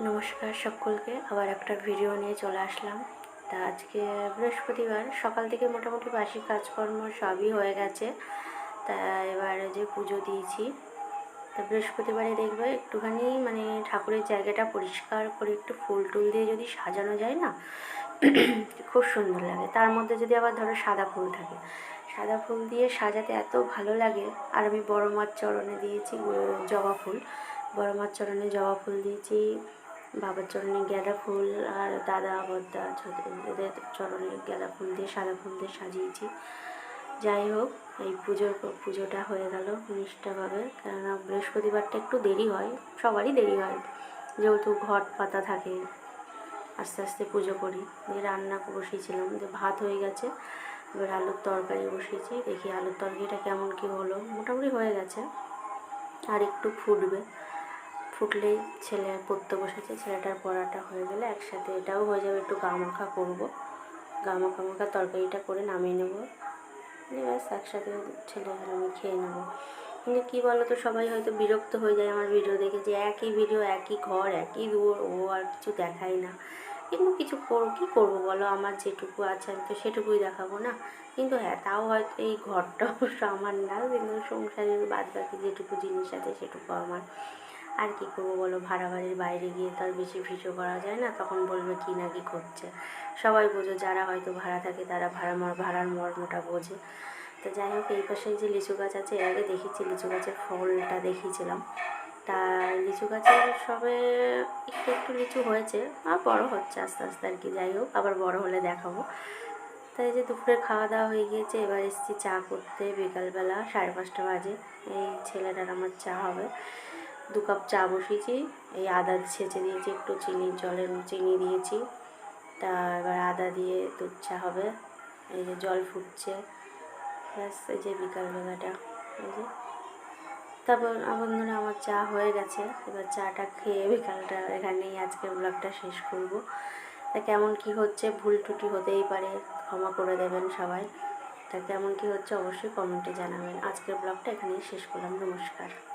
নমস্কার সকলকে, আবার একটা ভিডিও নিয়ে চলে আসলাম। তা আজকে বৃহস্পতিবার, সকাল থেকে মোটামুটি বাসি কাজকর্ম সবই হয়ে গেছে। তা এবারে যে পুজো দিয়েছি, তা বৃহস্পতিবারে দেখবে একটুখানি মানে ঠাকুরের জায়গাটা পরিষ্কার করে একটু ফুল টুল দিয়ে যদি সাজানো যায় না, খুব সুন্দর লাগে। তার মধ্যে যদি আবার ধরো সাদা ফুল থাকে, সাদা ফুল দিয়ে সাজাতে এত ভালো লাগে। আর আমি বড় মার চরণে দিয়েছি জবা ফুল। বড় মার চরণে জবা ফুল দিয়েছি বাবার চরণে গাঁদা ফুল আর দাদা বদ্দা এদের চরণে গাঁদা ফুল দিয়ে সাদা ফুল দিয়ে সাজিয়েছি। যাই হোক, এই পুজোর পুজোটা হয়ে গেল নিষ্ঠাভাবে। কেননা বৃহস্পতিবারটা একটু দেরি হয়, সবারই দেরি হয়। যেহেতু ঘট পাতা থাকে, আস্তে আস্তে পুজো করি। দিয়ে রান্না বসিয়েছিলাম যে ভাত হয়ে গেছে। এবার আলুর তরকারি বসিয়েছি, দেখি আলুর তরকারিটা কেমন কি হলো। মোটামুটি হয়ে গেছে, আর একটু ফুটবে। ফুটলেই ছেলে পড়তে বসেছে, ছেলেটার পড়াটা হয়ে গেলে একসাথে এটাও হয়ে যাবে, একটু গা মাখা করব। গা মাখা তরকারিটা করে নামিয়ে নেব। ব্যাস, একসাথে ছেলে আমি খেয়ে নেব। কিন্তু কী বলো তো সবাই হয়তো বিরক্ত হয়ে যায় আমার ভিডিও দেখে যে একই ভিডিও একই ঘর, একই দুয়ার, ও আর কিছু দেখায় না। কিন্তু কিছু কর, কী করব বলো, আমার যেটুকু আছে আমি তো সেটুকুই দেখাবো না? কিন্তু হ্যাঁ তাও হয়তো এই ঘরটা অবশ্য আমার না, কিন্তু সংসারের বাদ বাকি যেটুকু জিনিস আছে সেটুকু আমার। আর কি করব বলো? ভাড়া বাড়ির বাইরে গিয়ে তো আর বেশি ভিডিও করা যায় না, তখন বলবে কি না কি করছে সবাই বোঝো, যারা হয়তো ভাড়া থাকে তারা ভাড়া ভাড়ার মর্মটা বোঝে। তো যাই হোক, এই পাশে যে লিচু গাছ আছে, এর আগে দেখেছি লিচু গাছের ফলটা দেখিয়েছিলাম। তা লিচু গাছের সবে একটু একটু লিচু হয়েছে, আর বড় হচ্ছে আস্তে আস্তে আর কি, যাই হোক, আবার বড় হলে দেখাবো। তাই যে দুপুরে খাওয়া দাওয়া হয়ে গিয়েছে, এবার এসেছি চা করতে, বিকালবেলা সাড়ে পাঁচটা বাজে, এই ছেলেটার আমার চা হবে। দু কাপ চা বসিয়েছি। এই আদা ছেঁচে দিয়েছি, একটু চিনি, জলের চিনি দিয়েছি। তা এবার আদা দিয়ে দুধ চা হবে। এই যে জল ফুটছে। ব্যাস, এই যে বিকালবেলাটা। এই যে। তারপর বন্ধুরা, আমার চা হয়ে গেছে। এবার চাটা খেয়ে বিকালটা এখানেই আজকের ব্লগটা শেষ করব। তা কেমন কি হচ্ছে? ভুল ত্রুটি হতেই পারে। ক্ষমা করে দেবেন সবাই। তা কেমন কি হচ্ছে? অবশ্যই কমেন্টে জানাবেন। আজকের ব্লগটা এখানেই শেষ করলাম। নমস্কার।